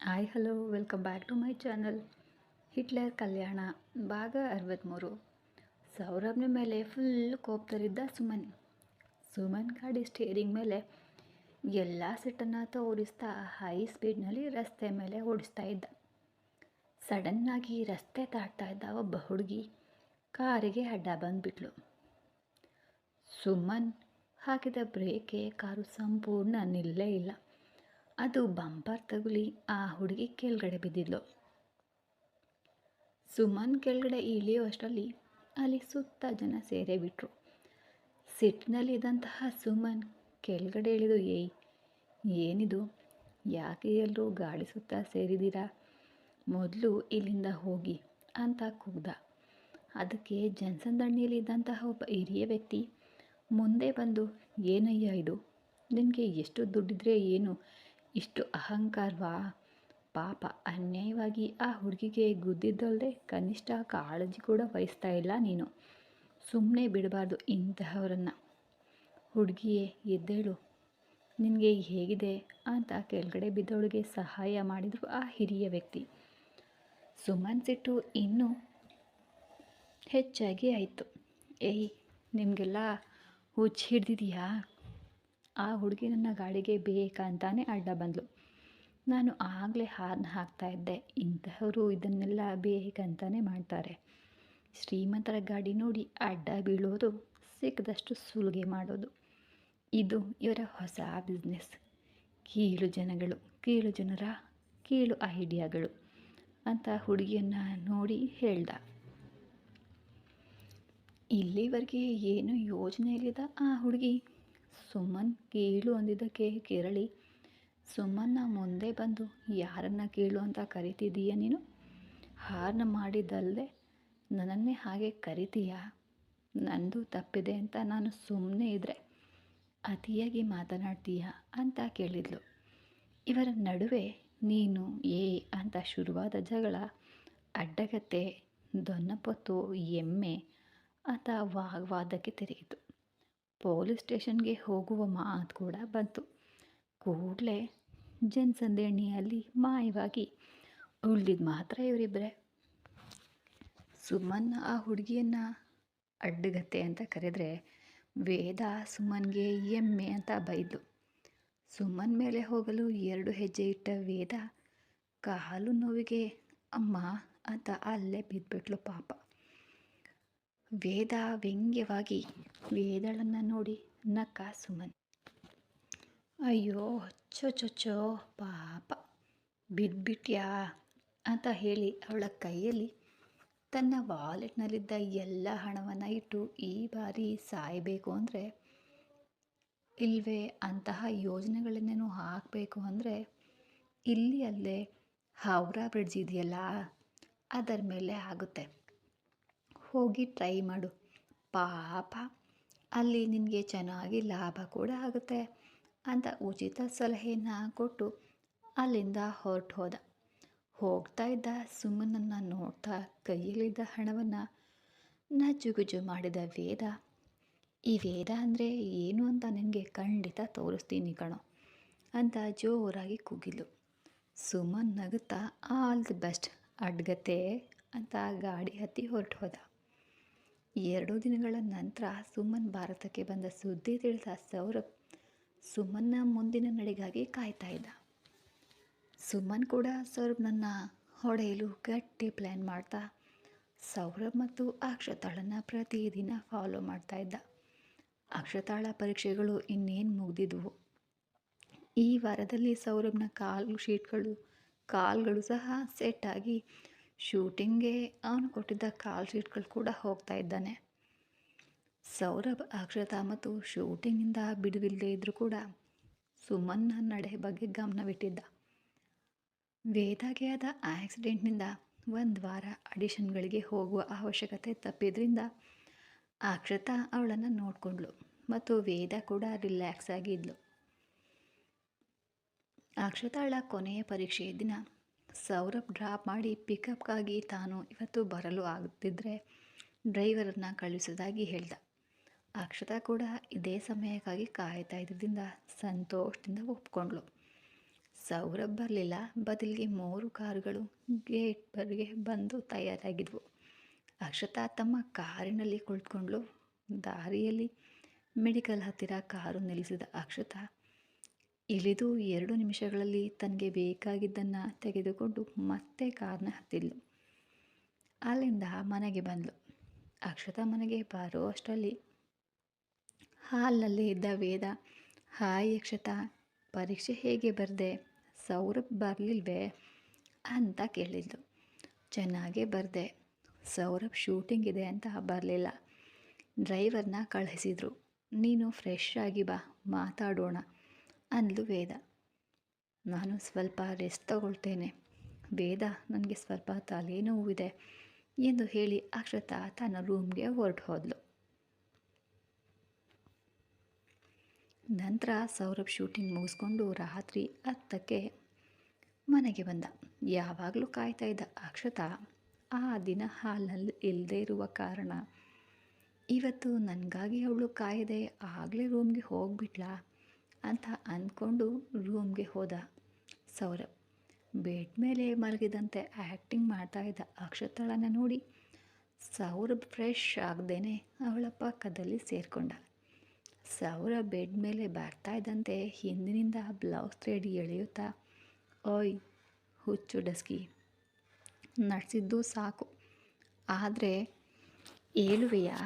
Hi hello welcome back to my channel Hitler Kalyana ಭಾಗ ಅರವತ್ತ್ಮೂರು ಸೌರಭ್ನ ಮೇಲೆ ಫುಲ್ ಕೋಪ್ತರಿದ್ದ ಸುಮನ್ ಸುಮನ್ ಗಾಡಿ ಸ್ಟೇರಿಂಗ್ ಮೇಲೆ ಎಲ್ಲ ಸಿಟ್ಟನ್ನು ತೋರಿಸ್ತಾ ಹೈ ಸ್ಪೀಡ್ನಲ್ಲಿ ರಸ್ತೆ ಮೇಲೆ ಓಡಿಸ್ತಾ ಇದ್ದ ಸಡನ್ನಾಗಿ ರಸ್ತೆ ತಾಡ್ತಾ ಇದ್ದ ಒಬ್ಬ ಹುಡುಗಿ ಕಾರಿಗೆ ಅಡ್ಡ ಬಂದುಬಿಟ್ಲು ಸುಮನ್ ಹಾಕಿದ ಬ್ರೇಕೆ ಕಾರು ಸಂಪೂರ್ಣ ನಿಲ್ಲೇ ಇಲ್ಲ ಅದು ಬಂಪರ್ ತಗುಲಿ ಆ ಹುಡುಗಿ ಕೆಳಗಡೆ ಬಿದ್ದಿದ್ಲು. ಸುಮನ್ ಕೆಳಗಡೆ ಇಳಿಯುವಷ್ಟರಲ್ಲಿ ಅಲ್ಲಿ ಸುತ್ತ ಜನ ಸೇರೇ ಬಿಟ್ರು. ಸಿಟ್ಟಿನಲ್ಲಿದ್ದಂತಹ ಸುಮನ್ ಕೆಳಗಡೆ ಇಳಿದು, ಏಯ್, ಏನಿದು? ಯಾಕೆ ಎಲ್ಲರೂ ಗಾಡಿ ಸುತ್ತ ಸೇರಿದ್ದೀರಾ? ಮೊದಲು ಇಲ್ಲಿಂದ ಹೋಗಿ ಅಂತ ಕೂಗ್ದ. ಅದಕ್ಕೆ ಜನಸಂದಣಿಯಲ್ಲಿದ್ದಂತಹ ಒಬ್ಬ ಹಿರಿಯ ವ್ಯಕ್ತಿ, ಮುಂದೆ ಬಂದು, ಏನಯ್ಯ ಇದು? ನಿನಗೆ ಎಷ್ಟು ದುಡ್ಡಿದ್ರೆ ಏನು? ಇಷ್ಟು ಅಹಂಕಾರವಾ ಪಾಪ ಅನ್ಯಾಯವಾಗಿ ಆ ಹುಡುಗಿಗೆ ಗುದ್ದಿದ್ದಲ್ಲದೆ ಕನಿಷ್ಠ ಕಾಳಜಿ ಕೂಡ ವಹಿಸ್ತಾ ಇಲ್ಲ ನೀನು. ಸುಮ್ಮನೆ ಬಿಡಬಾರ್ದು ಇಂತಹವರನ್ನು. ಹುಡುಗಿಯೇ, ಎದ್ದೇಳು. ನಿನಗೆ ಹೇಗಿದೆ? ಅಂತ ಕೆಳಗಡೆ ಬಿದ್ದವಳಿಗೆ ಸಹಾಯ ಮಾಡಿದರು ಆ ಹಿರಿಯ ವ್ಯಕ್ತಿ. ಸುಮನ್ ಸಿಟ್ಟು ಇನ್ನೂ ಹೆಚ್ಚಾಗಿ ಆಯಿತು. ಏಯ್, ನಿಮಗೆಲ್ಲ ಹುಚ್ಚಿ ಹಿಡ್ದಿದೆಯಾ? ಆ ಹುಡುಗಿ ನನ್ನ ಗಾಡಿಗೆ ಬೇಕಂತಾನೆ ಅಡ್ಡ ಬಂದಳು ನಾನು ಆಗಲೇ ಹಾರ್ನ್ ಇದ್ದೆ, ಇಂತಹವರು ಇದನ್ನೆಲ್ಲ ಬೇಕಂತಾನೆ ಮಾಡ್ತಾರೆ. ಶ್ರೀಮಂತರ ಗಾಡಿ ನೋಡಿ ಅಡ್ಡ ಬೀಳೋದು, ಸಿಕ್ಕದಷ್ಟು ಸುಲಿಗೆ ಮಾಡೋದು. ಇದು ಇವರ ಹೊಸ ಬಿಸ್ನೆಸ್ ಕೀಳು ಜನಗಳು, ಕೀಳು ಜನರ ಕೀಳು ಐಡಿಯಾಗಳು ಅಂತ ಹುಡುಗಿಯನ್ನು ನೋಡಿ ಹೇಳ್ದ. ಇಲ್ಲಿವರೆಗೆ ಏನು ಯೋಜನೆಯಲ್ಲಿದ್ದ ಆ ಹುಡುಗಿ? ಸುಮ್ಮನ್ ಕೀಳು ಅಂದಿದ್ದಕ್ಕೆ, ಕೆರಳಿ ಸುಮ್ಮನ್ನ ಮುಂದೆ ಬಂದು ಯಾರನ್ನ ಕೀಳು ಅಂತ ಕರಿತಿದ್ದೀಯ ನೀನು? ಹಾರ್ನ ಮಾಡಿದ್ದಲ್ಲದೆ ನನ್ನನ್ನೇ ಹಾಗೆ ಕರಿತೀಯ? ನಂದು ತಪ್ಪಿದೆ ಅಂತ ನಾನು ಸುಮ್ಮನೆ ಇದ್ದರೆ ಅತಿಯಾಗಿ ಮಾತನಾಡ್ತೀಯ? ಅಂತ ಕೇಳಿದ್ಲು. ಇವರ ನಡುವೆ ನೀನು ಏ ಅಂತ ಶುರುವಾದ ಜಗಳ, ಅಡ್ಡಗತ್ತೆ, ದೊನ್ನಪೊತ್ತು, ಎಮ್ಮೆ ಅಂತ ವಾಗ್ವಾದಕ್ಕೆ ತಿರುಗಿತು ಪೊಲೀಸ್ ಸ್ಟೇಷನ್ಗೆ ಹೋಗುವ ಮಾತು ಕೂಡ ಬಂತು. ಕೂಡಲೇ ಜನಸಂದೇಣಿಯಲ್ಲಿ ಮಾಯವಾಗಿ ಉಳಿದಿದ್ದು ಮಾತ್ರ ಇವರಿಬ್ಬರೇ ಸುಮನ್ ಆ ಹುಡುಗಿಯನ್ನು ಅಡ್ಡಗತ್ತೆ ಅಂತ ಕರೆದ್ರೆ ವೇದ ಸುಮನ್ಗೆ ಎಮ್ಮೆ ಅಂತ ಬೈದ್ಲು. ಸುಮನ್ ಮೇಲೆ ಹೋಗಲು ಎರಡು ಹೆಜ್ಜೆ ಇಟ್ಟ ವೇದ ಕಾಲು ನೋವಿಗೆ, ಅಮ್ಮ ಅಂತ ಅಲ್ಲೇ ಬಿದ್ದುಬಿಟ್ಲು ಪಾಪ. ವೇದ ವ್ಯಂಗ್ಯವಾಗಿ ವೇದಳನ್ನು ನೋಡಿ ನಕ್ಕ ಸುಮನ್. ಅಯ್ಯೋ ಚೊಚೊಚ್ಚೋ ಪಾಪ. ಬಿದ್ಬಿಟ್ಯಾ ಅಂತ ಹೇಳಿ ಅವಳ ಕೈಯಲ್ಲಿ ತನ್ನ ವಾಲೆಟ್ನಲ್ಲಿದ್ದ ಎಲ್ಲ ಹಣವನ್ನು ಇಟ್ಟು ಈ ಬಾರಿ ಸಾಯಬೇಕು ಅಂದರೆ ಇಲ್ವೇ ಅಂತಹ ಯೋಜನೆಗಳನ್ನೇನು ಹಾಕಬೇಕು ಅಂದರೆ ಇಲ್ಲಿ ಅಲ್ಲೇ ಹೌರಾ ಬ್ರಿಡ್ಜ್ ಇದೆಯಲ್ಲ, ಅದರ ಮೇಲೆ ಆಗುತ್ತೆ. ಹೋಗಿ ಟ್ರೈ ಮಾಡು. ಪಾಪ, ಅಲ್ಲಿ ನಿನಗೆ ಚೆನ್ನಾಗಿ ಲಾಭ ಕೂಡ ಆಗುತ್ತೆ ಅಂತ ಉಚಿತ ಸಲಹೆಯನ್ನು ಕೊಟ್ಟು ಅಲ್ಲಿಂದ ಹೊರಟು ಹೋದ. ಹೋಗ್ತಾ ಇದ್ದ ಸುಮ್ಮನನ್ನು ನೋಡ್ತಾ ಕೈಯಲ್ಲಿದ್ದ ಹಣವನ್ನು ನಜ್ಜುಗುಜು ಮಾಡಿದ ವೇದ. ಈ ವೇದ ಅಂದರೆ ಏನು ಅಂತ ನಿನಗೆ ಖಂಡಿತ ತೋರಿಸ್ತೀನಿ ಕಣೋ ಅಂತ ಜೋರಾಗಿ ಕೂಗಿಲು ಸುಮನ್ ನಗುತ್ತಾ, ಆಲ್ ದಿ ಬೆಸ್ಟ್ ಅಡ್ಗತ್ತೆ ಅಂತ ಗಾಡಿ ಹತ್ತಿ ಹೊರಟು ಹೋದ. ಎರಡು ದಿನಗಳ ನಂತರ ಸುಮನ್ ಭಾರತಕ್ಕೆ ಬಂದ ಸುದ್ದಿ ತಿಳಿದ ಸೌರಭ್ ಸುಮನ್ನ ಮುಂದಿನ ನಡೆಗಾಗಿ ಕಾಯ್ತಾ ಇದ್ದ. ಸುಮನ್ ಕೂಡ ಸೌರಭ್ನನ್ನ ಹೊಡೆಯಲು ಗಟ್ಟಿ ಪ್ಲ್ಯಾನ್ ಮಾಡ್ತಾ, ಸೌರಭ್ ಮತ್ತು ಅಕ್ಷತಾಳನ ಪ್ರತಿದಿನ ಫಾಲೋ ಮಾಡ್ತಾ ಇದ್ದ. ಅಕ್ಷತಾಳ ಪರೀಕ್ಷೆಗಳು ಇನ್ನೇನು ಮುಗಿದಿದ್ವು. ಈ ವಾರದಲ್ಲಿ ಸೌರಭ್ನ ಕಾಲು ಶೀಟ್ಗಳು ಕಾಲ್ಗಳು ಸಹ ಸೆಟ್ಟಾಗಿ ಶೂಟಿಂಗ್ಗೆ ಅವನು ಕೊಟ್ಟಿದ್ದ ಕಾಲ್ ಶೀಟ್ಗಳು ಕೂಡ ಹೋಗ್ತಾ ಇದ್ದಾನೆ. ಸೌರಭ್, ಅಕ್ಷತಾ ಮತ್ತು ಶೂಟಿಂಗಿಂದ ಬಿಡುವಿಲ್ಲದೆ ಇದ್ದರೂ ಕೂಡ ಸುಮನ್ನ ನಡೆ ಬಗ್ಗೆ ಗಮನವಿಟ್ಟಿದ್ದ. ವೇದಾಗೆ ಆದ ಆಕ್ಸಿಡೆಂಟ್ನಿಂದ ಒಂದು ವಾರ ಅಡಿಷನ್ಗಳಿಗೆ ಹೋಗುವ ಅವಶ್ಯಕತೆ ತಪ್ಪಿದ್ರಿಂದ ಅಕ್ಷತಾ ಅವಳನ್ನು ನೋಡಿಕೊಂಡ್ಳು ಮತ್ತು ವೇದ ಕೂಡ ರಿಲ್ಯಾಕ್ಸ್ ಆಗಿದ್ಲು. ಅಕ್ಷತಾಳ ಕೊನೆಯ ಪರೀಕ್ಷೆಯ ದಿನ ಸೌರಭ್ ಡ್ರಾಪ್ ಮಾಡಿ ಪಿಕಪ್ಗಾಗಿ ತಾನು ಇವತ್ತು ಬರಲು ಆಗುತ್ತಿದ್ದರೆ ಡ್ರೈವರನ್ನು ಕಳುಹಿಸೋದಾಗಿ ಹೇಳ್ದ. ಅಕ್ಷತಾ ಕೂಡ ಇದೇ ಸಮಯಕ್ಕಾಗಿ ಕಾಯ್ತಾ ಇದ್ದಿದ್ದರಿಂದ ಸಂತೋಷದಿಂದ ಒಪ್ಕೊಂಡ್ಳು. ಸೌರಭ್ ಬರಲಿಲ್ಲ. ಬದಲಿಗೆ ಮೂರು ಕಾರುಗಳು ಗೇಟ್ ಬರಿಗೆ ಬಂದು ತಯಾರಾಗಿದ್ವು. ಅಕ್ಷತಾ ತಮ್ಮ ಕಾರಿನಲ್ಲಿ ಕುಳಿತುಕೊಂಡ್ಳು. ದಾರಿಯಲ್ಲಿ ಮೆಡಿಕಲ್ ಹತ್ತಿರ ಕಾರು ನಿಲ್ಲಿಸಿದ ಅಕ್ಷತಾ ಇಳಿದು ಎರಡು ನಿಮಿಷಗಳಲ್ಲಿ ತನಗೆ ಬೇಕಾಗಿದ್ದನ್ನು ತೆಗೆದುಕೊಂಡು ಮತ್ತೆ ಕಾರ್ನ ಹತ್ತಿದ್ಲು. ಅಲ್ಲಿಂದ ಮನೆಗೆ ಬಂದಳು ಅಕ್ಷತಾ ಮನೆಗೆ ಬರೋ ಅಷ್ಟರಲ್ಲಿ ಹಾಲ್ನಲ್ಲಿ ಇದ್ದ ವೇದ, ಹಾಯ್ ಅಕ್ಷತಾ, ಪರೀಕ್ಷೆ ಹೇಗೆ ಬರದೆ? ಸೌರಭ್ ಬರಲಿಲ್ವೇ? ಅಂತ ಕೇಳಿದ್ಲು. ಚೆನ್ನಾಗೇ ಬರದೆ. ಸೌರಭ್ ಶೂಟಿಂಗ್ ಇದೆ ಅಂತ ಬರಲಿಲ್ಲ. ಡ್ರೈವರ್ನ ಕಳಿಸಿದ್ರು. ನೀನು ಫ್ರೆಶ್ ಆಗಿ ಬಾ, ಮಾತಾಡೋಣ. ಅಂದ್ಲು ವೇದ. ನಾನು ಸ್ವಲ್ಪ ರೆಸ್ಟ್ ತಗೊಳ್ತೇನೆ. ವೇದ, ನನಗೆ ಸ್ವಲ್ಪ ತಲೆನೋವಿದೆ ಎಂದು ಹೇಳಿ ಅಕ್ಷತಾ ತನ್ನ ರೂಮ್ಗೆ ಹೊರಟು ಹೋದ್ಲು. ನಂತರ ಸೌರಭ್ ಶೂಟಿಂಗ್ ಮುಗಿಸ್ಕೊಂಡು ರಾತ್ರಿ ಹತ್ತಕ್ಕೆ ಮನೆಗೆ ಬಂದ. ಯಾವಾಗಲೂ ಕಾಯ್ತಾ ಇದ್ದ ಅಕ್ಷತಾ ಆ ದಿನ ಹಾಲ್ನಲ್ಲಿ ಇಲ್ಲದೆ ಇರುವ ಕಾರಣ, ಇವತ್ತು ನನಗಾಗಿ ಅವಳು ಕಾಯದೆ ಆಗಲೇ ರೂಮ್ಗೆ ಹೋಗ್ಬಿಟ್ಲಾ? ಅಂತ ಅಂದ್ಕೊಂಡು ರೂಮ್ಗೆ ಹೋದ ಸೌರಭ್. ಬೆಡ್ ಮೇಲೆ ಮಲಗಿದಂತೆ ಆ್ಯಕ್ಟಿಂಗ್ ಮಾಡ್ತಾ ಇದ್ದ ಅಕ್ಷತಾಳನ ನೋಡಿ ಸೌರಭ್ ಫ್ರೆಶ್ ಆಗದೇನೆ ಅವಳ ಪಕ್ಕದಲ್ಲಿ ಸೇರಿಕೊಂಡ. ಸೌರ ಬೆಡ್ ಮೇಲೆ ಬರ್ತಾ ಇದ್ದಂತೆ ಹಿಂದಿನಿಂದ ಬ್ಲೌಸ್ ಥ್ರೆಡ್ ಎಳೆಯುತ್ತಾ, ಓಯ್, ಹುಚ್ಚು ಡಸ್ಕಿ, ನಡೆಸಿದ್ದು ಸಾಕು. ಆದರೆ ಏಳುವೆಯಾ?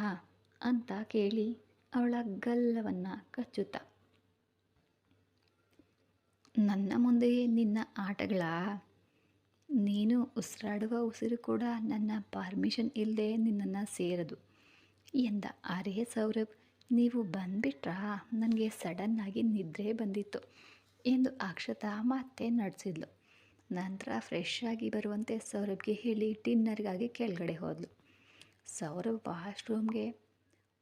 ಅಂತ ಕೇಳಿ ಅವಳ ಗಲ್ಲವನ್ನು ಕಚ್ಚುತ್ತಾ. ನನ್ನ ಮುಂದೆಯೇ ನಿನ್ನ ಆಟಗಳ? ನೀನು ಉಸಿರಾಡುವ ಉಸಿರು ಕೂಡ ನನ್ನ ಪರ್ಮಿಷನ್ ಇಲ್ಲದೆ ನಿನ್ನನ್ನು ಸೇರದು. ಎಂದ ಅರೇ ಸೌರಭ್, ನೀವು ಬಂದ್ಬಿಟ್ರಾ? ನನಗೆ ಸಡನ್ನಾಗಿ ನಿದ್ರೆ ಬಂದಿತ್ತು ಎಂದು ಅಕ್ಷತಾ ಮತ್ತೆ ನಡೆಸಿದ್ಲು. ನಂತರ ಫ್ರೆಶ್ ಆಗಿ ಬರುವಂತೆ ಸೌರಭ್ಗೆ ಹೇಳಿ ಡಿನ್ನರ್ಗಾಗಿ ಕೆಳಗಡೆ ಹೋದ್ಲು. ಸೌರಭ್ ವಾಶ್ರೂಮ್ಗೆ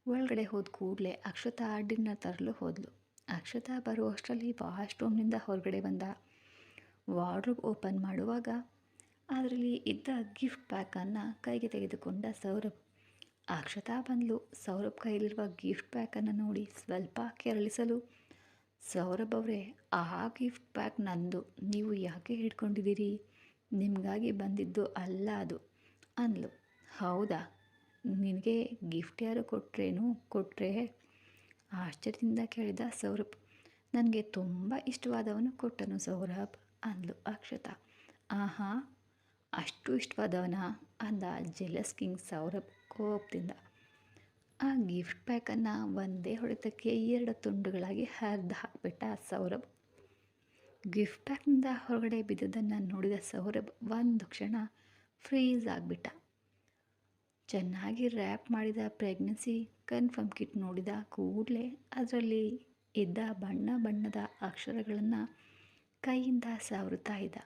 ಒಳಗಡೆ ಹೋದ ಕೂಡಲೇ ಅಕ್ಷತಾ ಡಿನ್ನರ್ ತರಲು ಹೋದ್ಲು. ಅಕ್ಷತಾ ಬರುವಷ್ಟರಲ್ಲಿ ವಾಶ್ರೂಮ್ನಿಂದ ಹೊರಗಡೆ ಬಂದ. ವಾರ್ಡ್ರೋಬ್ ಓಪನ್ ಮಾಡುವಾಗ ಅದರಲ್ಲಿ ಇದ್ದ ಗಿಫ್ಟ್ ಪ್ಯಾಕನ್ನು ಕೈಗೆ ತೆಗೆದುಕೊಂಡ ಸೌರಭ್. ಅಕ್ಷತಾ ಬಂದಲು. ಸೌರಭ್ ಕೈಯಲ್ಲಿರುವ ಗಿಫ್ಟ್ ಪ್ಯಾಕನ್ನು ನೋಡಿ ಸ್ವಲ್ಪ ಕೆರಳಿಸಲು. ಸೌರಭ್ ಅವರೇ, ಆ ಗಿಫ್ಟ್ ಪ್ಯಾಕ್ ನಂದು. ನೀವು ಯಾಕೆ ಹಿಡ್ಕೊಂಡಿದ್ದೀರಿ? ನಿಮಗಾಗಿ ಬಂದಿದ್ದು ಅಲ್ಲ ಅದು ಅಂದ್ಲು. ಹೌದಾ? ನಿನಗೆ ಗಿಫ್ಟ್ ಯಾರು ಕೊಟ್ರೇನು? ಕೊಟ್ಟರೆ ಆಶ್ಚರ್ಯದಿಂದ ಕೇಳಿದ ಸೌರಭ್, ನನಗೆ ತುಂಬ ಇಷ್ಟವಾದವನು ಕೊಟ್ಟನು ಸೌರಭ್, ಅಂದ್ಲು ಅಕ್ಷತಾ. ಆಹಾ, ಅಷ್ಟು ಇಷ್ಟವಾದವನ? ಅಂದ ಜೆಲಸ್ ಕಿಂಗ್ ಸೌರಭ್ ಕೋಪದಿಂದ. ಆ ಗಿಫ್ಟ್ ಪ್ಯಾಕನ್ನು ಒಂದೇ ಹೊಡೆತಕ್ಕೆ ಎರಡು ತುಂಡುಗಳಾಗಿ ಹರಿದು ಹಾಕಿಬಿಟ್ಟ ಸೌರಭ್. ಗಿಫ್ಟ್ ಪ್ಯಾಕ್ನಿಂದ ಹೊರಗಡೆ ಬಿದ್ದದನ್ನು ನೋಡಿದ ಸೌರಭ್ ಒಂದು ಕ್ಷಣ ಫ್ರೀಸ್ ಆಗಿಬಿಟ್ಟ. ಚೆನ್ನಾಗಿ ರ್ಯಾಪ್ ಮಾಡಿದ ಪ್ರೆಗ್ನೆನ್ಸಿ ಕನ್ಫರ್ಮ್ ಕಿಟ್ ನೋಡಿದ ಕೂಡಲೇ ಅದರಲ್ಲಿ ಇದ್ದ ಬಣ್ಣ ಬಣ್ಣದ ಅಕ್ಷರಗಳನ್ನು ಕೈಯಿಂದ ಸಾವರುತ್ತಾ ಇದ್ದ.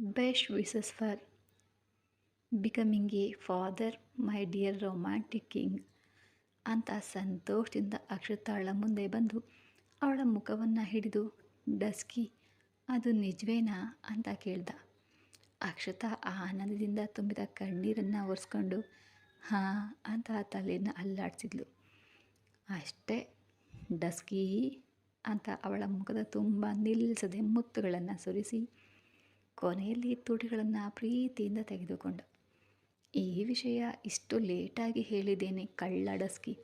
Best wishes for becoming a father my dear romantic king ಅಂತ ಸಂತೋಷದಿಂದ ಅಕ್ಷತಾಳ ಮುಂದೆ ಬಂದು ಅವಳ ಮುಖವನ್ನು ಹಿಡಿದು, ಡಸ್ಕಿ, ಅದು ನಿಜವೇನಾ? ಅಂತ ಕೇಳ್ದ. ಅಕ್ಷತಾ ಆನಂದದಿಂದ ತುಂಬಿದ ಕಣ್ಣೀರನ್ನು ಒರೆಸ್ಕೊಂಡು, ಹಾಂ ಅಂತ ತಲೆಯನ್ನು ಅಲ್ಲಾಡಿಸಿದ್ಲು. ಅಷ್ಟೇ, ಡಸ್ಕಿ ಅಂತ ಅವಳ ಮುಖದ ತುಂಬ ನಿಲ್ಲಿಸದೆ ಮುತ್ತುಗಳನ್ನು ಸುರಿಸಿ ಕೊನೆಯಲ್ಲಿ ತುಟಿಗಳನ್ನು ಪ್ರೀತಿಯಿಂದ ತೆಗೆದುಕೊಂಡ. ಈ ವಿಷಯ ಇಷ್ಟು ಲೇಟಾಗಿ ಹೇಳಿದ್ದೇನೆ ಕಳ್ಳ ಡಸ್ಕಿ.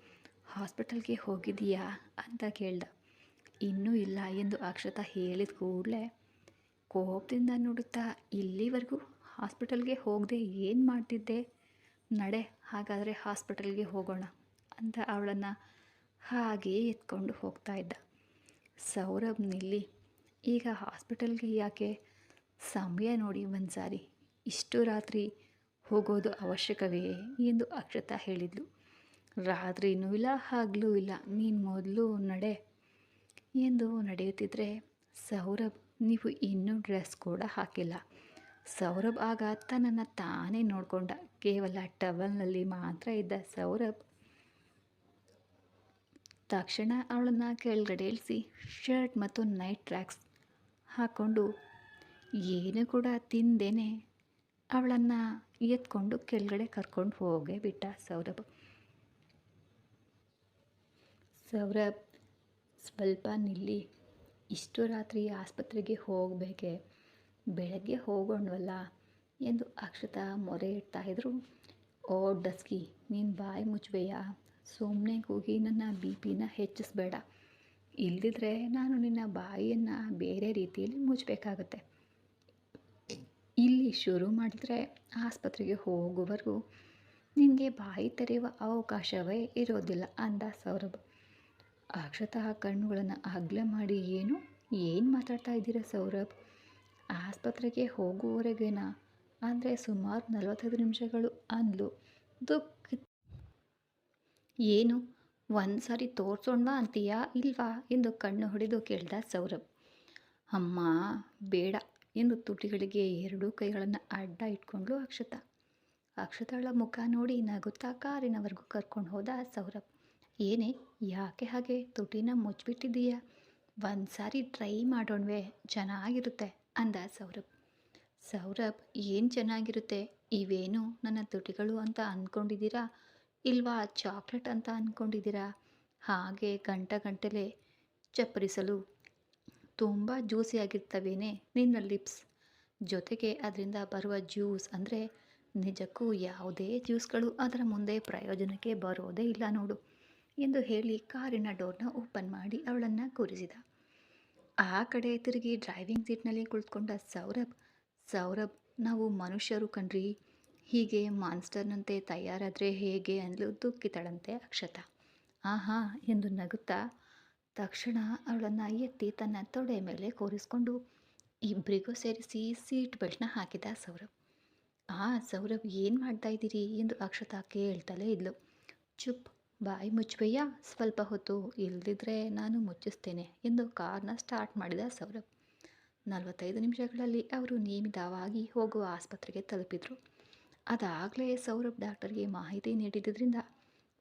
ಹಾಸ್ಪಿಟಲ್ಗೆ ಹೋಗಿದೀಯಾ ಅಂತ ಕೇಳ್ದ. ಇನ್ನೂ ಇಲ್ಲ ಎಂದು ಅಕ್ಷತ ಹೇಳಿದ ಕೂಡಲೇ ಕೋಪದಿಂದ ನೋಡುತ್ತಾ ಇಲ್ಲಿವರೆಗೂ ಹಾಸ್ಪಿಟಲ್ಗೆ ಹೋಗದೆ ಏನು ಮಾಡ್ತಿದ್ದೆ? ನಡೆ, ಹಾಗಾದರೆ ಹಾಸ್ಪಿಟಲ್ಗೆ ಹೋಗೋಣ ಅಂತ ಅವಳನ್ನು ಹಾಗೆಯೇ ಎತ್ಕೊಂಡು ಹೋಗ್ತಾ ಇದ್ದ. ಸೌರಭ್ ನಿಲ್ಲಿ, ಈಗ ಹಾಸ್ಪಿಟಲ್ಗೆ ಯಾಕೆ? ಸಮಯ ನೋಡಿ ಒಂದು ಸಾರಿ ಇಷ್ಟು ರಾತ್ರಿ ಹೋಗೋದು ಅವಶ್ಯಕವೇ ಎಂದು ಅಕ್ಷತಾ ಹೇಳಿದ್ಲು. ರಾತ್ರಿನೂ ಇಲ್ಲ, ಹಾಗಲೂ ಇಲ್ಲ, ನೀನು ಮೊದಲು ನಡೆ ಎಂದು ನಡೆಯುತ್ತಿದ್ದರೆ ಸೌರಭ್ ನೀವು ಇನ್ನೂ ಡ್ರೆಸ್ ಕೂಡ ಹಾಕಿಲ್ಲ. ಸೌರಭ್ ಆಗ ತನ್ನನ್ನು ತಾನೇ ನೋಡಿಕೊಂಡ. ಕೇವಲ ಟವಲ್ನಲ್ಲಿ ಮಾತ್ರ ಇದ್ದ ಸೌರಭ್ ತಕ್ಷಣ ಅವಳನ್ನು ಕೆಳಗಡೆ ಇಳಿಸಿ ಶರ್ಟ್ ಮತ್ತು ನೈಟ್ ಟ್ರ್ಯಾಕ್ಸ್ ಹಾಕ್ಕೊಂಡು ಏನು ಕೂಡ ತಿಂದೇನೆ? ಅವಳನ್ನು ಎತ್ಕೊಂಡು ಕೆಳಗಡೆ ಕರ್ಕೊಂಡು ಹೋಗೇ ಬಿಟ್ಟ ಸೌರಭ್. ಸೌರಭ್ ಸ್ವಲ್ಪ ನಿಲ್ಲಿ. ಇಷ್ಟು ರಾತ್ರಿ ಆಸ್ಪತ್ರೆಗೆ ಹೋಗಬೇಕೆ? ಬೆಳಗ್ಗೆ ಹೋಗೋಣವಲ್ಲ ಎಂದು ಅಕ್ಷತಾ ಮೊರೆ ಇಡ್ತಾ ಇದ್ರು. ಓ, ಡಸ್ಕಿ, ನೀನು ಬಾಯಿ ಮುಚ್ಚಬೇಯಾ ಸುಮ್ಮನೆ ಕೂಗಿ ನನ್ನ ಬಿ ಪಿನ ಹೆಚ್ಚಿಸ್ಬೇಡ. ಇಲ್ಲದಿದ್ರೆ ನಾನು ನಿನ್ನ ಬಾಯಿಯನ್ನು ಬೇರೆ ರೀತಿಯಲ್ಲಿ ಮುಚ್ಚಬೇಕಾಗತ್ತೆ. ಇಲ್ಲಿ ಶುರು ಮಾಡಿದರೆ ಆಸ್ಪತ್ರೆಗೆ ಹೋಗುವವರೆಗೂ ನಿನಗೆ ಬಾಯಿ ತೆರೆಯುವ ಅವಕಾಶವೇ ಇರೋದಿಲ್ಲ, ಅಂದ ಸೌರಭ್. ಅಕ್ಷತಾ ಕಣ್ಣುಗಳನ್ನು ಅಗ್ಲ ಮಾಡಿ ಏನು? ಏನು ಮಾತಾಡ್ತಾ ಇದ್ದೀರಾ ಸೌರಭ್? ಆಸ್ಪತ್ರೆಗೆ ಹೋಗುವವರೆಗೇನಾ? ಅಂದರೆ ಸುಮಾರು ನಲವತ್ತೈದು ನಿಮಿಷಗಳು ಅಂದ್ಲು. ದುಃಖ. ಏನು? ಒಂದು ಸಾರಿ ತೋರಿಸೋಣವಾ ಅಂತೀಯಾ ಇಲ್ವಾ ಎಂದು ಕಣ್ಣು ಹೊಡೆದು ಕೇಳ್ದ ಸೌರಭ್. ಅಮ್ಮ, ಬೇಡ ಎಂದು ತುಟಿಗಳಿಗೆ ಎರಡೂ ಕೈಗಳನ್ನು ಅಡ್ಡ ಇಟ್ಕೊಂಡ್ಲು ಅಕ್ಷತಾ. ಅಕ್ಷತಾಳ ಮುಖ ನೋಡಿ ನಗುತ್ತಾ ಕಾರಿನವರೆಗೂ ಕರ್ಕೊಂಡು ಹೋದ ಸೌರಭ್. ಏನೇ ಯಾಕೆ ಹಾಗೆ ತುಟಿನ ಮುಚ್ಚಿಬಿಟ್ಟಿದ್ದೀಯಾ? ಒಂದು ಸಾರಿ ಟ್ರೈ ಮಾಡೋಣವೆ, ಚೆನ್ನಾಗಿರುತ್ತೆ ಅಂದ ಸೌರಭ್. ಸೌರಭ್, ಏನು ಚೆನ್ನಾಗಿರುತ್ತೆ? ಇವೇನು ನನ್ನ ತುಟಿಗಳು ಅಂತ ಅಂದ್ಕೊಂಡಿದ್ದೀರಾ ಇಲ್ವಾ ಚಾಕ್ಲೇಟ್ ಅಂತ ಅಂದ್ಕೊಂಡಿದ್ದೀರಾ ಹಾಗೆ ಗಂಟ ಗಂಟಲೆ ಚಪ್ಪರಿಸಲು. ತುಂಬ ಜ್ಯೂಸಿಯಾಗಿರ್ತವೇನೆ ನಿನ್ನ ಲಿಪ್ಸ್ ಜೊತೆಗೆ ಅದರಿಂದ ಬರುವ ಜ್ಯೂಸ್ ಅಂದರೆ ನಿಜಕ್ಕೂ ಯಾವುದೇ ಜ್ಯೂಸ್ಗಳು ಅದರ ಮುಂದೆ ಪ್ರಯೋಜನಕ್ಕೆ ಬರೋದೇ ಇಲ್ಲ ನೋಡು. ಎಂದು ಹೇಳಿ ಕಾರಿನ ಡೋರ್ನ ಓಪನ್ ಮಾಡಿ ಅವಳನ್ನು ಕೂರಿಸಿದ. ಆ ಕಡೆ ತಿರುಗಿ ಡ್ರೈವಿಂಗ್ ಸೀಟ್ನಲ್ಲಿ ಕುಳಿತುಕೊಂಡ ಸೌರಭ್ ಸೌರಭ್, ನಾವು ಮನುಷ್ಯರು ಕಣ್ರಿ. ಹೀಗೆ ಮಾನ್ಸ್ಟರ್ನಂತೆ ತಯಾರಾದರೆ ಹೇಗೆ? ಅಂದ್ಲು ದುಃಖಿತಳಂತೆ ಅಕ್ಷತ. ಆಹಾ, ಎಂದು ನಗುತ್ತಾ ತಕ್ಷಣ ಅವಳನ್ನು ಎತ್ತಿ ತನ್ನ ತೊಡೆ ಮೇಲೆ ಕೂರಿಸ್ಕೊಂಡು ಇಬ್ಬರಿಗೂ ಸೇರಿಸಿ ಸೀಟ್ ಬೆಲ್ಟ್ನ ಹಾಕಿದ ಸೌರಭ್. ಆ ಸೌರಭ್, ಏನು ಮಾಡ್ತಾ ಇದ್ದೀರಿ? ಎಂದು ಅಕ್ಷತಾ ಕೇಳ್ತಲೇ ಇದ್ಲು. ಚುಪ್ ಬಾಯಿ ಮುಚ್ಚಬಯ್ಯ ಸ್ವಲ್ಪ ಹೊತ್ತು ಇಲ್ದಿದ್ರೆ ನಾನು ಮುಚ್ಚಿಸ್ತೇನೆ ಎಂದು ಕಾರ್ನ ಸ್ಟಾರ್ಟ್ ಮಾಡಿದ ಸೌರಭ್. ನಲವತ್ತೈದು ನಿಮಿಷಗಳಲ್ಲಿ ಅವರು ನಿಯಮಿತವಾಗಿ ಹೋಗುವ ಆಸ್ಪತ್ರೆಗೆ ತಲುಪಿದರು. ಅದಾಗಲೇ ಸೌರಭ್ ಡಾಕ್ಟರ್ಗೆ ಮಾಹಿತಿ ನೀಡಿದ್ದರಿಂದ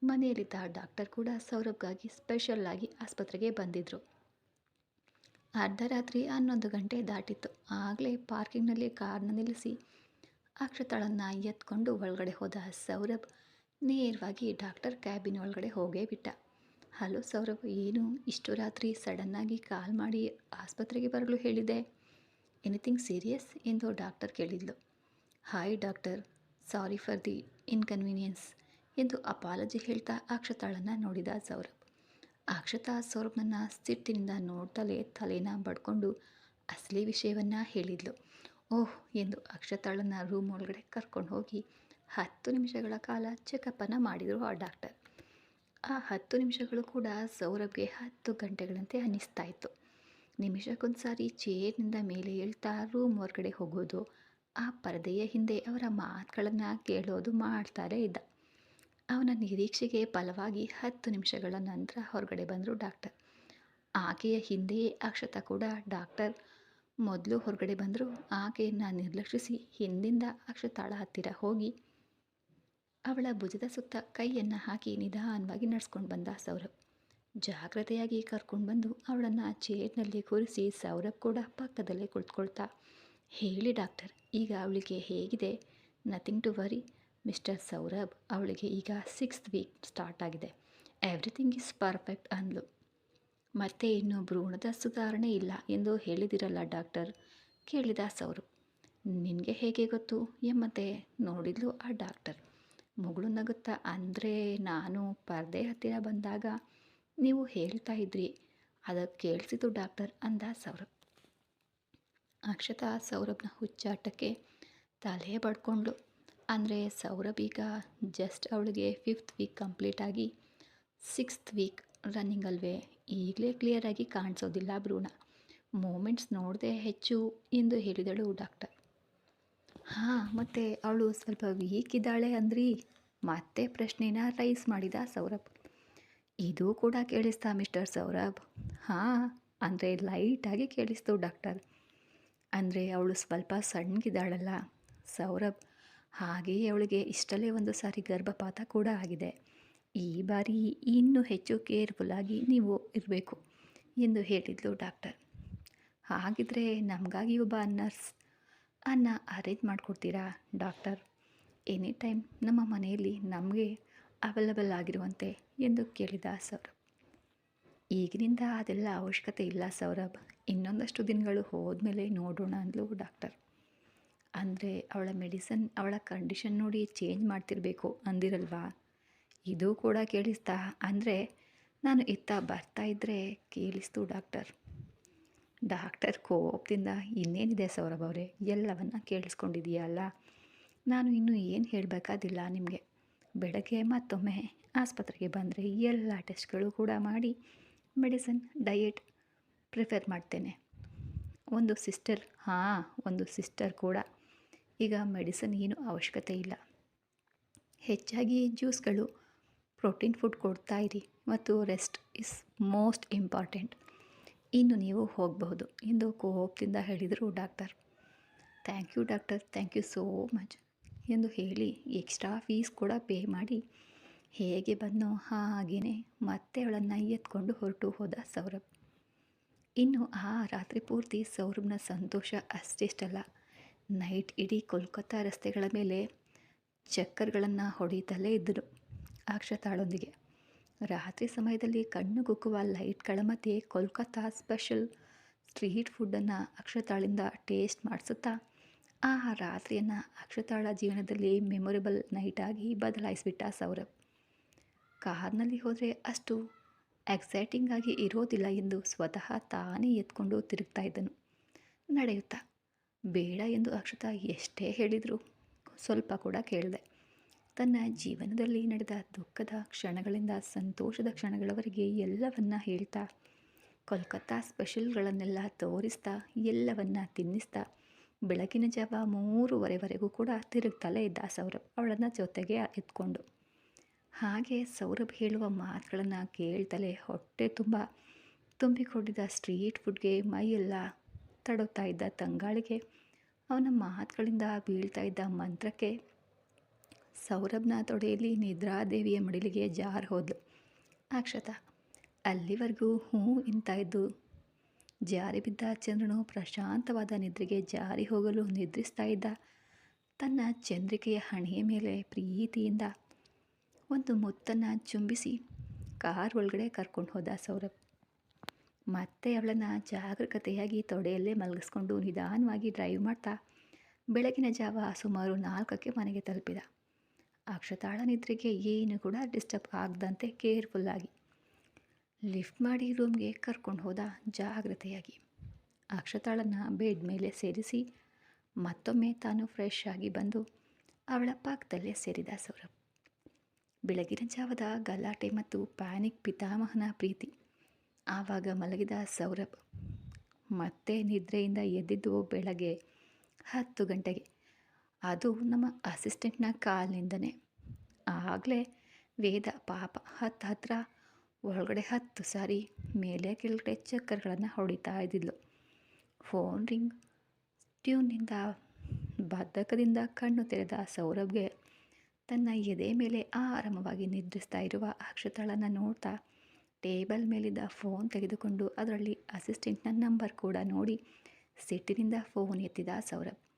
ಮನೆಯಲ್ಲಿದ್ದ ಡಾಕ್ಟರ್ ಕೂಡ ಸೌರಭ್ಗಾಗಿ ಸ್ಪೆಷಲ್ ಆಗಿ ಆಸ್ಪತ್ರೆಗೆ ಬಂದಿದ್ದರು ಅರ್ಧರಾತ್ರಿ ಹನ್ನೊಂದು ಗಂಟೆ ದಾಟಿತ್ತು. ಆಗಲೇ ಪಾರ್ಕಿಂಗ್ನಲ್ಲಿ ಕಾರ್ನ ನಿಲ್ಲಿಸಿ ಅಕ್ಷತಾಳನ್ನು ಎತ್ಕೊಂಡು ಒಳಗಡೆ ಹೋದ ಸೌರಭ್ ನೇರವಾಗಿ ಡಾಕ್ಟರ್ ಕ್ಯಾಬಿನ್ ಒಳಗಡೆ ಹೋಗೇ ಬಿಟ್ಟ. ಹಲೋ ಸೌರಭ್, ಏನು ಇಷ್ಟು ರಾತ್ರಿ ಸಡನ್ನಾಗಿ ಕಾಲ್ ಮಾಡಿ ಆಸ್ಪತ್ರೆಗೆ ಬರಲು ಹೇಳಿದೆ? ಎನಿಥಿಂಗ್ ಸೀರಿಯಸ್ ಎಂದು ಡಾಕ್ಟರ್ ಕೇಳಿದ್ಲು. Hi doctor. Sorry for the inconvenience ಎಂದು ಅಪಾಲಜಿ ಹೇಳ್ತಾ ಅಕ್ಷತಾಳನ್ನು ನೋಡಿದ ಸೌರಭ್. ಅಕ್ಷತಾ ಸೌರಭ್ನನ್ನು ಸಿಟ್ಟಿನಿಂದ ನೋಡ್ತಲೇ ತಲೆನ ಬಡ್ಕೊಂಡು ಅಸಲಿ ವಿಷಯವನ್ನು ಹೇಳಿದ್ಲು. ಓಹ್ ಎಂದು ಅಕ್ಷತಾಳನ್ನು ರೂಮ್ ಒಳಗಡೆ ಕರ್ಕೊಂಡು ಹೋಗಿ ಹತ್ತು ನಿಮಿಷಗಳ ಕಾಲ ಚೆಕಪ್ಪನ್ನು ಮಾಡಿದರು ಆ ಡಾಕ್ಟರ್. ಆ ಹತ್ತು ನಿಮಿಷಗಳು ಕೂಡ ಸೌರಭ್ಗೆ ಹತ್ತು ಗಂಟೆಗಳಂತೆ ಅನ್ನಿಸ್ತಾ ಇತ್ತು. ನಿಮಿಷಕ್ಕೊಂದು ಸಾರಿ ಚೇರ್ನಿಂದ ಮೇಲೆ ಹೇಳ್ತಾ ರೂಮ್ ಹೊರಗಡೆ ಹೋಗೋದು, ಆ ಪರದೆಯ ಹಿಂದೆ ಅವರ ಮಾತುಗಳನ್ನು ಕೇಳೋದು ಮಾಡ್ತಾರೆ ಇದ್ದ. ಅವನ ನಿರೀಕ್ಷೆಗೆ ಫಲವಾಗಿ ಹತ್ತು ನಿಮಿಷಗಳ ನಂತರ ಹೊರಗಡೆ ಬಂದರು ಡಾಕ್ಟರ್. ಆಕೆಯ ಹಿಂದೆಯೇ ಅಕ್ಷತ ಕೂಡ ಡಾಕ್ಟರ್. ಮೊದಲು ಹೊರಗಡೆ ಬಂದರು, ಆಕೆಯನ್ನು ನಿರ್ಲಕ್ಷಿಸಿ ಹಿಂದಿಂದ ಅಕ್ಷತಾಳ ಹತ್ತಿರ ಹೋಗಿ ಅವಳ ಭುಜದ ಸುತ್ತ ಕೈಯನ್ನು ಹಾಕಿ ನಿಧಾನವಾಗಿ ನಡೆಸ್ಕೊಂಡು ಬಂದ ಸೌರಭ್. ಜಾಗ್ರತೆಯಾಗಿ ಕರ್ಕೊಂಡು ಬಂದು ಅವಳನ್ನು ಚೇರ್ನಲ್ಲಿ ಕೂರಿಸಿ ಸೌರಭ್ ಕೂಡ ಪಕ್ಕದಲ್ಲೇ ಕುಳಿತುಕೊಳ್ತಾ, ಹೇಳಿ ಡಾಕ್ಟರ್, ಈಗ ಅವಳಿಗೆ ಹೇಗಿದೆ? Nothing to worry mister Saurabh ಅವಳಿಗೆ ಈಗ ಸಿಕ್ಸ್ತ್ ವೀಕ್ ಸ್ಟಾರ್ಟ್ ಆಗಿದೆ. ಎವ್ರಿಥಿಂಗ್ ಈಸ್ ಪರ್ಫೆಕ್ಟ್ ಅಂದ್ಲು. ಮತ್ತೆ ಇನ್ನು ಭ್ರೂಣದ ಸುಧಾರಣೆ ಇಲ್ಲ ಎಂದು ಹೇಳಿದಿರಲ್ಲ ಡಾಕ್ಟರ್? ಕೇಳಿದ ಸೌರಭ್. ನಿನಗೆ ಹೇಗೆ ಗೊತ್ತು? ಎಂಬಂತೆ ನೋಡಿದ್ಲು ಆ ಡಾಕ್ಟರ್. ಮುಗುಳು ನಗುತ್ತಾ ಅಂದರೆ ನಾನು ಪರದೆ ಹತ್ತಿರ ಬಂದಾಗ ನೀವು ಹೇಳ್ತಾ ಇದ್ರಿ. ಅದಕ್ಕೆ ಕೇಳಿಸಿತು ಡಾಕ್ಟರ್ ಅಂದ ಸೌರಭ್. ಅಕ್ಷತಾ ಸೌರಭ್ನ ಹುಚ್ಚಾಟಕ್ಕೆ ತಲೆ ಬಡ್ಕೊಂಡ್ಳು. ಅಂದರೆ ಸೌರಭ್ ಈಗ ಜಸ್ಟ್ ಅವಳಿಗೆ ಫಿಫ್ತ್ ವೀಕ್ ಕಂಪ್ಲೀಟ್ ಆಗಿ ಸಿಕ್ಸ್ತ್ ವೀಕ್ ರನ್ನಿಂಗ್ ಅಲ್ವೇ. ಈಗಲೇ ಕ್ಲಿಯರಾಗಿ ಕಾಣಿಸೋದಿಲ್ಲ ಭ್ರೂಣ. ಮೂಮೆಂಟ್ಸ್ ನೋಡದೆ ಹೆಚ್ಚು ಎಂದು ಹೇಳಿದಳು ಡಾಕ್ಟರ್. ಹಾಂ, ಮತ್ತು ಅವಳು ಸ್ವಲ್ಪ ವೀಕ್ ಇದ್ದಾಳೆ ಅಂದ್ರಿ. ಮತ್ತೆ ಪ್ರಶ್ನೆನ ರೈಸ್ ಮಾಡಿದ ಸೌರಭ್. ಇದು ಕೂಡ ಕೇಳಿಸ್ತಾ ಮಿಸ್ಟರ್ ಸೌರಭ್. ಹಾಂ, ಅಂದರೆ ಲೈಟಾಗಿ ಕೇಳಿಸ್ತು ಡಾಕ್ಟರ್ ಅಂದರೆ ಅವಳು ಸ್ವಲ್ಪ ಸಣ್ಣಗಿದ್ದಾಳಲ್ಲ? ಸೌರಭ್, ಹಾಗೆಯೇ ಅವಳಿಗೆ ಇಷ್ಟಲ್ಲೇ ಒಂದು ಸಾರಿ ಗರ್ಭಪಾತ ಕೂಡ ಆಗಿದೆ. ಈ ಬಾರಿ ಇನ್ನೂ ಹೆಚ್ಚು ಕೇರ್ಫುಲ್ಲಾಗಿ ನೀವು ಇರಬೇಕು, ಎಂದು ಹೇಳಿದ್ಲು ಡಾಕ್ಟರ್ ಹಾಗಿದ್ರೆ ನಮಗಾಗಿ ಒಬ್ಬ ನರ್ಸ್ ಅನ್ನ ಅರೇಂಜ್ ಮಾಡಿಕೊಡ್ತೀರಾ, ಡಾಕ್ಟರ್? ಎನಿ ಟೈಮ್ ನಮ್ಮ ಮನೆಯಲ್ಲಿ ನಮಗೆ ಅವೈಲಬಲ್ ಆಗಿರುವಂತೆ ಎಂದು ಕೇಳಿದ ಸೌರಭ್. ಈಗಿನಿಂದ ಅದೆಲ್ಲ ಅವಶ್ಯಕತೆ ಇಲ್ಲ ಸೌರಭ್. ಇನ್ನೊಂದಷ್ಟು ದಿನಗಳು ಹೋದ್ಮೇಲೆ ನೋಡೋಣ ಅಂದ್ಲು ಡಾಕ್ಟರ್. ಅಂದರೆ ಅವಳ ಮೆಡಿಸನ್, ಅವಳ ಕಂಡೀಷನ್ ನೋಡಿ ಚೇಂಜ್ ಮಾಡ್ತಿರಬೇಕು ಅಂದಿರಲ್ವಾ? ಇದು ಕೂಡ ಕೇಳಿಸ್ತಾ, ಅಂದರೆ ನಾನು ಇತ್ತ ಬರ್ತಾ ಇದ್ದರೆ ಕೇಳಿಸ್ತು ಡಾಕ್ಟರ್. ಡಾಕ್ಟರ್ ಕೋಪದಿಂದ ಇನ್ನೇನಿದೆ ಸೌರಭ್ ಅವರೇ? ಎಲ್ಲವನ್ನ ಕೇಳಿಸ್ಕೊಂಡಿದೆಯಲ್ಲ? ನಾನು ಇನ್ನೂ ಏನು ಹೇಳಬೇಕಾದಿಲ್ಲ ನಿಮಗೆ. ಬೆಳಗ್ಗೆ ಮತ್ತೊಮ್ಮೆ ಆಸ್ಪತ್ರೆಗೆ ಬಂದರೆ ಎಲ್ಲ ಟೆಸ್ಟ್ಗಳು ಕೂಡ ಮಾಡಿ ಮೆಡಿಸಿನ್, ಡಯೆಟ್ ಪ್ರಿಫರ್ ಮಾಡ್ತೇನೆ. ಒಂದು ಸಿಸ್ಟರ್, ಹಾಂ, ಒಂದು ಸಿಸ್ಟರ್ ಕೂಡ. ಈಗ ಮೆಡಿಸಿನ್ ಏನು ಅವಶ್ಯಕತೆ ಇಲ್ಲ. ಹೆಚ್ಚಾಗಿ ಜ್ಯೂಸ್ಗಳು, ಪ್ರೋಟೀನ್ ಫುಡ್ ಕೊಡ್ತಾ ಇರಿ. ಮತ್ತು ರೆಸ್ಟ್ ಇಸ್ ಮೋಸ್ಟ್ ಇಂಪಾರ್ಟೆಂಟ್. ಇನ್ನು ನೀವು ಹೋಗಬಹುದು. ಎಂದು ಕೋಪದಿಂದ ಹೇಳಿದರು doctor. Thank you doctor, thank you so much. ಎಂದು ಹೇಳಿ ಎಕ್ಸ್ಟ್ರಾ ಫೀಸ್ ಕೂಡ ಪೇ ಮಾಡಿ ಹೇಗೆ ಬಂದೋ ಹಾಗೇ ಮತ್ತೆ ಅವಳನ್ನು ಎತ್ಕೊಂಡು ಹೊರಟು ಹೋದ ಸೌರಭ್. ಇನ್ನು ಆ ರಾತ್ರಿ ಪೂರ್ತಿ ಸೌರಭ್ನ ಸಂತೋಷ ಅಷ್ಟಿಷ್ಟಲ್ಲ ನೈಟ್ ಇಡೀ ಕೋಲ್ಕತ್ತಾ ರಸ್ತೆಗಳ ಮೇಲೆ ಚಕ್ಕರ್ಗಳನ್ನು ಹೊಡೆಯುತ್ತಲೇ ಇದ್ದರು ಅಕ್ಷತಾಳೊಂದಿಗೆ. ರಾತ್ರಿ ಸಮಯದಲ್ಲಿ ಕಣ್ಣು ಕುಕ್ಕುವ ಲೈಟ್ಗಳ ಮಧ್ಯೆ ಕೋಲ್ಕತ್ತಾ ಸ್ಪೆಷಲ್ ಸ್ಟ್ರೀಟ್ ಫುಡ್ಡನ್ನು ಅಕ್ಷತಾಳಿಂದ ಟೇಸ್ಟ್ ಮಾಡಿಸುತ್ತಾ, ಆ ರಾತ್ರಿಯನ್ನು ಅಕ್ಷತಾಳ ಜೀವನದಲ್ಲಿ ಮೆಮೊರೇಬಲ್ ನೈಟಾಗಿ ಬದಲಾಯಿಸಿಬಿಟ್ಟ ಸೌರಭ್. ಕಾರ್ನಲ್ಲಿ ಹೋದರೆ ಅಷ್ಟು ಎಕ್ಸೈಟಿಂಗ್ ಆಗಿ ಇರೋದಿಲ್ಲ ಎಂದು ಸ್ವತಃ ತಾನೇ ಎತ್ಕೊಂಡು ತಿರುಗ್ತಾ ಇದ್ದನು. ನಡೆಯುತ್ತಾ, ಬೇಡ ಎಂದು ಅಕ್ಷತಾ ಎಷ್ಟೇ ಹೇಳಿದರೂ ಸ್ವಲ್ಪ ಕೂಡ ಕೇಳಿದೆ. ತನ್ನ ಜೀವನದಲ್ಲಿ ನಡೆದ ದುಃಖದ ಕ್ಷಣಗಳಿಂದ ಸಂತೋಷದ ಕ್ಷಣಗಳವರೆಗೆ ಎಲ್ಲವನ್ನ ಹೇಳ್ತಾ, ಕೋಲ್ಕತ್ತಾ ಸ್ಪೆಷಲ್ಗಳನ್ನೆಲ್ಲ ತೋರಿಸ್ತಾ, ಎಲ್ಲವನ್ನ ತಿನ್ನಿಸ್ತಾ, ಬೆಳಗಿನ ಜಾವ ಮೂರುವರೆವರೆಗೂ ಕೂಡ ತಿರುಗ್ತಲೇ ಇದ್ದ ಸೌರಭ್ ಅವಳನ್ನು ಜೊತೆಗೆ ಎತ್ಕೊಂಡು. ಹಾಗೆ ಸೌರಭ್ ಹೇಳುವ ಮಾತುಗಳನ್ನು ಕೇಳ್ತಲೇ ಹೊಟ್ಟೆ ತುಂಬ ತುಂಬಿಕೊಂಡಿದ್ದ ಸ್ಟ್ರೀಟ್ ಫುಡ್ಗೆ ಮೈಯೆಲ್ಲ ತಡುತ್ತಾ ಇದ್ದ ತಂಗಾಳಿಗೆ, ಅವನ ಮಾತುಗಳಿಂದ ಬೀಳ್ತಾ ಇದ್ದ ಮಂತ್ರಕ್ಕೆ ಸೌರಭ್ನ ತೊಡೆಯಲ್ಲಿ ನಿದ್ರಾದೇವಿಯ ಮಡಿಲಿಗೆ ಜಾರ್ ಹೋದ್ಲು. ಅಕ್ಷತಾ, ಅಲ್ಲಿವರೆಗೂ ಹ್ಞೂ ಇಂತ ಇದ್ದು? ಜಾರಿ ಬಿದ್ದ ಚಂದ್ರನು ಪ್ರಶಾಂತವಾದ ನಿದ್ರೆಗೆ ಜಾರಿ ಹೋಗಲು ನಿದ್ರಿಸ್ತಾ ಇದ್ದ. ತನ್ನ ಚಂದ್ರಿಕೆಯ ಹಣೆಯ ಮೇಲೆ ಪ್ರೀತಿಯಿಂದ ಒಂದು ಮುತ್ತನ್ನು ಚುಂಬಿಸಿ ಕಾರ್ ಒಳಗಡೆ ಕರ್ಕೊಂಡು ಹೋದ ಸೌರಭ್. ಮತ್ತೆ ಅವಳನ್ನು ಜಾಗರೂಕತೆಯಾಗಿ ತೊಡೆಯಲ್ಲೇ ಮಲಗಿಸ್ಕೊಂಡು ನಿಧಾನವಾಗಿ ಡ್ರೈವ್ ಮಾಡ್ತಾ ಬೆಳಗಿನ ಜಾವ ಸುಮಾರು ನಾಲ್ಕಕ್ಕೆ ಮನೆಗೆ ತಲುಪಿದ. ಅಕ್ಷತಾಳ ನಿದ್ರೆಗೆ ಏನು ಕೂಡ ಡಿಸ್ಟರ್ಬ್ ಆಗದಂತೆ ಕೇರ್ಫುಲ್ಲಾಗಿ ಲಿಫ್ಟ್ ಮಾಡಿ ರೂಮ್ಗೆ ಕರ್ಕೊಂಡು ಹೋದ ಜಾಗ್ರತೆಯಾಗಿ. ಅಕ್ಷತಾಳನ್ನು ಬೆಡ್ ಮೇಲೆ ಸೇರಿಸಿ ಮತ್ತೊಮ್ಮೆ ತಾನು ಫ್ರೆಶ್ ಆಗಿ ಬಂದು ಅವಳ ಪಾಕದಲ್ಲೇ ಸೇರಿದ ಸೌರಭ್. ಬೆಳಗಿನ ಜಾವದ ಗಲಾಟೆ ಮತ್ತು ಪ್ಯಾನಿಕ್ ಪಿತಾಮಹನ ಪ್ರೀತಿ. ಆವಾಗ ಮಲಗಿದ ಸೌರಭ್ ಮತ್ತೆ ನಿದ್ರೆಯಿಂದ ಎದ್ದಿದ್ದು ಬೆಳಗ್ಗೆ ಹತ್ತು ಗಂಟೆಗೆ. ಅದು ನಮ್ಮ ಅಸಿಸ್ಟೆಂಟ್ನ ಕಾಲ್ನಿಂದನೇ. ಆಗಲೇ ವೇದ ಪಾಪ ಹತ್ತು ಹತ್ರ ಒಳಗಡೆ ಹತ್ತು ಸಾರಿ ಮೇಲೆ ಕೆಳಗಡೆ ಚಕ್ಕರ್ಗಳನ್ನು ಹೊಡಿತಾ ಇದ್ದಿದ್ಲು. ಫೋನ್ ರಿಂಗ್ ಟ್ಯೂನಿಂದ ಬದ್ಧಕದಿಂದ ಕಣ್ಣು ತೆರೆದ ಸೌರಭ್ಗೆ ತನ್ನ ಎದೆ ಮೇಲೆ ಆರಾಮವಾಗಿ ನಿದ್ರಿಸ್ತಾ ಇರುವ ಅಕ್ಷತಾಳನ್ನು ನೋಡ್ತಾ ಟೇಬಲ್ ಮೇಲಿದ್ದ ಫೋನ್ ತೆಗೆದುಕೊಂಡು ಅದರಲ್ಲಿ ಅಸಿಸ್ಟೆಂಟ್ನ ನಂಬರ್ ಕೂಡ ನೋಡಿ ಸಿಟ್ಟಿನಿಂದ ಫೋನ್ ಎತ್ತಿದ ಸೌರಭ್.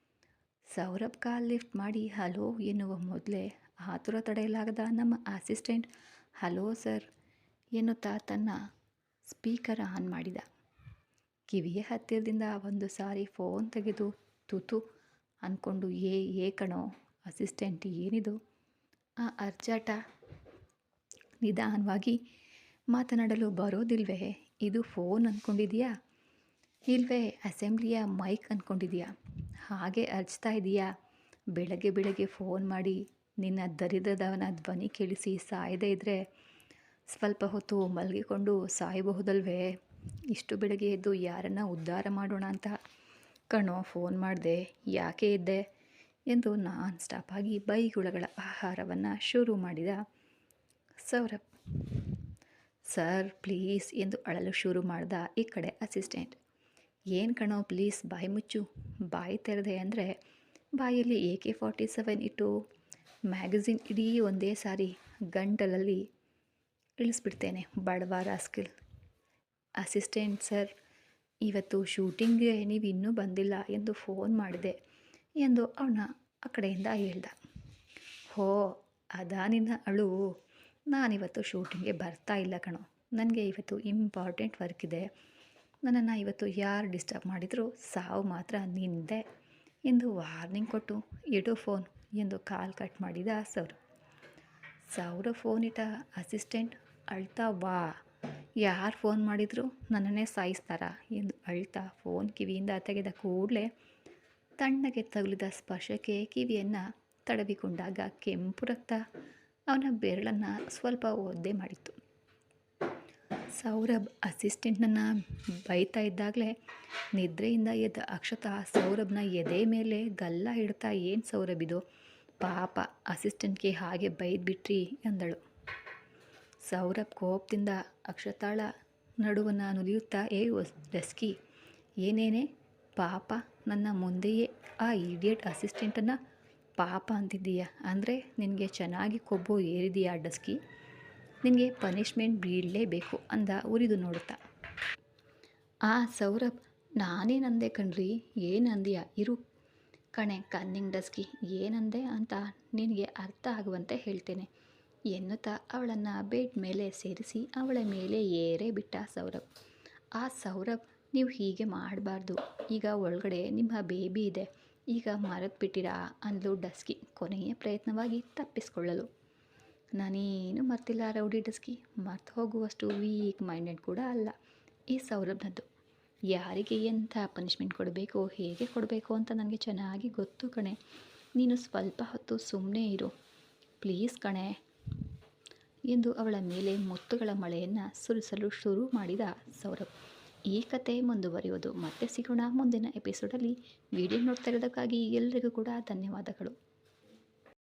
ಸೌರಭ್ ಕಾಲ್ ಲಿಫ್ಟ್ ಮಾಡಿ ಹಲೋ ಎನ್ನುವ ಮೊದಲೇ ಆತುರ ತಡೆಯಲಾಗದ ನಮ್ಮ ಅಸಿಸ್ಟೆಂಟ್. ಹಲೋ ಸರ್ ಎನ್ನುತ್ತಾ ತನ್ನ ಸ್ಪೀಕರ್ ಆನ್ ಮಾಡಿದ. ಕಿವಿಯ ಹತ್ತಿರದಿಂದ ಒಂದು ಸಾರಿ ಫೋನ್ ತೆಗೆದು ತುತು ಅಂದ್ಕೊಂಡು ಏ ಏ ಕಣೋ, ಅಸಿಸ್ಟೆಂಟ್ ಏನಿದು? ಆ ಅರ್ಜಾಟ ನಿಧಾನವಾಗಿ ಮಾತನಾಡಲು ಬರೋದಿಲ್ವೇ? ಇದು ಫೋನ್ ಅಂದ್ಕೊಂಡಿದೆಯಾ ಇಲ್ವೇ, ಅಸೆಂಬ್ಲಿಯ ಮೈಕ್ ಅಂದ್ಕೊಂಡಿದೀಯಾ ಹಾಗೆ ಅರ್ಚ್ತಾ ಇದೀಯಾ? ಬೆಳಗ್ಗೆ ಬೆಳಗ್ಗೆ ಫೋನ್ ಮಾಡಿ ನಿನ್ನ ದರಿದ್ರದವನ ಧ್ವನಿ ಕೇಳಿಸಿ ಸಾಯದೇ ಇದ್ದರೆ ಸ್ವಲ್ಪ ಹೊತ್ತು ಮಲಗಿಕೊಂಡು ಸಾಯಬಹುದಲ್ವೇ? ಇಷ್ಟು ಬೆಳಗ್ಗೆ ಎದ್ದು ಯಾರನ್ನ ಉದ್ಧಾರ ಮಾಡೋಣ ಅಂತ ಕಣೋ ಫೋನ್ ಮಾಡಿದೆ. ಯಾಕೆ ಇದ್ದೆ ಎಂದು ನಾನ್ ಸ್ಟಾಪಾಗಿ ಬೈಗುಳಗಳ ಆಹಾರವನ್ನು ಶುರು ಮಾಡಿದ ಸೌರಭ್. ಸರ್, ಪ್ಲೀಸ್, ಎಂದು ಅಳಲು ಶುರು ಮಾಡಿದ ಈ ಕಡೆ ಅಸಿಸ್ಟೆಂಟ್. ಏನು ಕಣೋ ಪ್ಲೀಸ್ ಬಾಯಿ ಮುಚ್ಚು. ಬಾಯಿ ತೆರೆದೆ ಅಂದರೆ ಬಾಯಲ್ಲಿ ಎ ಕೆ ಫಾರ್ಟಿ ಸೆವೆನ್ ಇಟ್ಟು ಮ್ಯಾಗಝಿನ್ ಇಡೀ ಒಂದೇ ಸಾರಿ ಗಂಟಲಲ್ಲಿ ಇಳಿಸ್ಬಿಡ್ತೇನೆ ಬಡವ ರಾಸ್ಕಿಲ್ ಅಸಿಸ್ಟೆಂಟ್ ಸರ್ ಇವತ್ತು ಶೂಟಿಂಗ್ಗೆ ನೀವು ಇನ್ನೂ ಬಂದಿಲ್ಲ ಎಂದು ಫೋನ್ ಮಾಡಿದೆ ಎಂದು ಅವನ ಆ ಕಡೆಯಿಂದ ಹೇಳ್ದ. ಹೋ, ಅದಾ ನಿನ್ನ ಅಳು. ನಾನಿವತ್ತು ಶೂಟಿಂಗ್ಗೆ ಬರ್ತಾ ಇಲ್ಲ ಕಣೋ. ನನಗೆ ಇವತ್ತು ಇಂಪಾರ್ಟೆಂಟ್ ವರ್ಕ್ ಇದೆ. ನನ್ನನ್ನು ಇವತ್ತು ಯಾರು ಡಿಸ್ಟರ್ಬ್ ಮಾಡಿದರೂ ಸಾವು ಮಾತ್ರ ನಿಂದೆ ಎಂದು ವಾರ್ನಿಂಗ್ ಕೊಟ್ಟು ಎಡೋ ಫೋನ್ ಎಂದು ಕಾಲ್ ಕಟ್ ಮಾಡಿದ ಸರ್ ಸಾವಿರ ಫೋನ್ ಇಟ್ಟ ಅಸಿಸ್ಟೆಂಟ್ ಅಳ್ತಾ ವಾ ಯಾರು ಫೋನ್ ಮಾಡಿದರೂ ನನ್ನನ್ನೇ ಸಾಯಿಸ್ತಾರಾ? ಎಂದು ಅಳ್ತಾ ಫೋನ್ ಕಿವಿಯಿಂದ ತೆಗೆದ ಕೂಡಲೇ ತಣ್ಣಗೆ ತಗುಲಿದ ಸ್ಪರ್ಶಕ್ಕೆ ಕಿವಿಯನ್ನು ತಡವಿಕೊಂಡಾಗ ಕೆಂಪು ರಕ್ತ ಅವನ ಬೆರಳನ್ನು ಸ್ವಲ್ಪ ಒದ್ದೆ ಮಾಡಿತ್ತು. ಸೌರಭ್ ಅಸಿಸ್ಟೆಂಟ್ನನ್ನ ಬೈತಾ ಇದ್ದಾಗಲೇ ನಿದ್ರೆಯಿಂದ ಎದ್ದ ಅಕ್ಷತಾ ಸೌರಭ್ನ ಎದೆ ಮೇಲೆ ಗಲ್ಲ ಹಿಡ್ತಾ, ಏನು ಸೌರಭ್ ಇದು? ಪಾಪ, ಅಸಿಸ್ಟೆಂಟ್ಗೆ ಹಾಗೆ ಬೈದ್ಬಿಟ್ರಿ ಎಂದಳು ಸೌರಭ್ ಕೋಪದಿಂದ ಅಕ್ಷತಾಳ ನಡುವನ್ನು ನುಲಿಯುತ್ತಾ, ಏ ಡಸ್ಕಿ ಏನೇನೆ? ಪಾಪ, ನನ್ನ ಮುಂದೆಯೇ ಆ ಇಡಿಯಟ್ ಅಸಿಸ್ಟೆಂಟನ್ನು ಪಾಪ ಅಂತಿದ್ದೀಯ? ಅಂದರೆ ನಿನಗೆ ಚೆನ್ನಾಗಿ ಕೊಬ್ಬು ಏರಿದೆಯಾ, ಡಸ್ಕಿ? ನಿನಗೆ ಪನಿಷ್ಮೆಂಟ್ ಬೀಳಲೇಬೇಕು ಅಂದ ಉರಿದು ನೋಡುತ್ತಾ. ಆ ಸೌರಭ್ ನಾನೇನಂದೆ ಕಣ್ರಿ ಏನಂದೀಯ ಇರು. ಕಣೆ ಕನ್ನಿಂಗ್ ಡಸ್ಕಿ ಏನಂದೆ ಅಂತ ನಿನಗೆ ಅರ್ಥ ಆಗುವಂತೆ ಹೇಳ್ತೇನೆ, ಎನ್ನುತ್ತಾ ಅವಳನ್ನು ಬೆಡ್ ಮೇಲೆ ಸೇರಿಸಿ ಅವಳ ಮೇಲೆ ಏರೇ ಬಿಟ್ಟ ಸೌರಭ್. ಆ ಸೌರಭ್, ನೀವು ಹೀಗೆ ಮಾಡಬಾರ್ದು, ಈಗ ಒಳಗಡೆ ನಿಮ್ಮ ಬೇಬಿ ಇದೆ, ಈಗ ಮರೆತು ಬಿಟ್ಟಿರಾ, ಅಂದ್ಲು ಡಸ್ಕಿ, ಕೊನೆಯ ಪ್ರಯತ್ನವಾಗಿ ತಪ್ಪಿಸಿಕೊಳ್ಳಲು. ನಾನೇನು ಮರ್ತಿಲ್ಲ ರೌಡಿ ಡಸ್ಕಿ. ಮರ್ತು ಹೋಗುವಷ್ಟು ವೀಕ್ ಮೈಂಡೆಡ್ ಕೂಡ ಅಲ್ಲ. ಈ ಸೌರಭ್ನದ್ದು. ಯಾರಿಗೆ ಎಂಥ ಪನಿಷ್ಮೆಂಟ್ ಕೊಡಬೇಕು, ಹೇಗೆ ಕೊಡಬೇಕು ಅಂತ ನನಗೆ ಚೆನ್ನಾಗಿ ಗೊತ್ತು ಕಣೆ. ನೀನು ಸ್ವಲ್ಪ ಹೊತ್ತು ಸುಮ್ಮನೆ ಇರು. ಪ್ಲೀಸ್ ಕಣೆ. ಎಂದು ಅವಳ ಮೇಲೆ ಮುತ್ತುಗಳ ಮಳೆಯನ್ನು ಸುರಿಸಲು ಶುರು ಮಾಡಿದ ಸೌರಭ್. ಈ ಕತೆ ಮುಂದುವರಿಯೋದು ಮತ್ತೆ ಸಿಗೋಣ ಮುಂದಿನ ಎಪಿಸೋಡಲ್ಲಿ ವಿಡಿಯೋ ನೋಡ್ತಾ ಇರೋದಕ್ಕಾಗಿ ಎಲ್ಲರಿಗೂ ಕೂಡ ಧನ್ಯವಾದಗಳು.